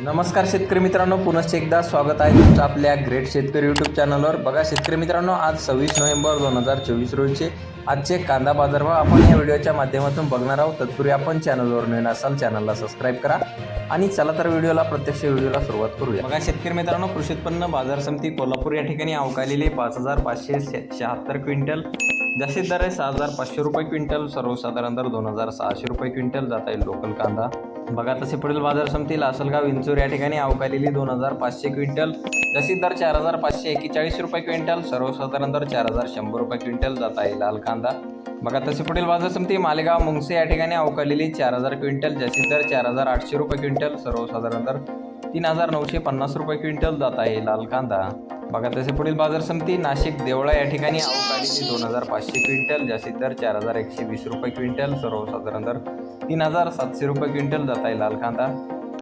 नमस्कार शेतकरी मित्रांनो पुनश्च एकदा स्वागत आहे तुमचं आपल्या ग्रेट शेतकरी यूट्यूब चॅनलवर बघा शेतकरी मित्रांनो आज सव्वीस नोव्हेंबर दोन हजार चोवीस रोजीचे आजचे कांदा बाजारभाव आपण या व्हिडिओच्या माध्यमातून बघणार आहोत. तत्पूर्वी आपण चॅनलवर नवीन असाल चॅनलला सबस्क्राईब करा आणि चला तर व्हिडिओला प्रत्यक्ष व्हिडिओला सुरुवात करूया. बघा शेतकरी मित्रांनो कृषी उत्पन्न बाजार समिती कोल्हापूर या ठिकाणी अवकालेले पाच हजार पाचशे शहात्तर क्विंटल जास्तीत दर आहे सहा हजार पाचशे रुपये क्विंटल सर्वसाधारण दर दोन हजार सहाशे रुपये क्विंटल जात आहे लोकल कांदा. बघा तसे पुढील बाजार समिती लासलगाव इंचूर या ठिकाणी अवकालेली दोन हजार पाचशे क्विंटल. जशी दर चार हजार पाचशे एक्केचाळीस रुपये क्विंटल सर्वसाधारण दर चार हजार शंभर रुपये क्विंटल जात आहे लाल कांदा. बघा तसे पुढील बाजार समिती मालेगाव मुंगसे या ठिकाणी अवकालेली चार हजार क्विंटल जशी दर चार हजार आठशे रुपये क्विंटल सर्वसाधारण दर तीन हजार नऊशे पन्नास रुपये क्विंटल जात आहे लाल कांदा. बघा तसे पुढील बाजार समिती नाशिक देवळा या ठिकाणी अवकाळीची दोन हजार पाचशे क्विंटल जास्तीत दर चार हजार एकशे वीस रुपये क्विंटल सर्वसाधारण दर तीन हजार सातशे रुपये क्विंटल जात आहे लाल कांदा.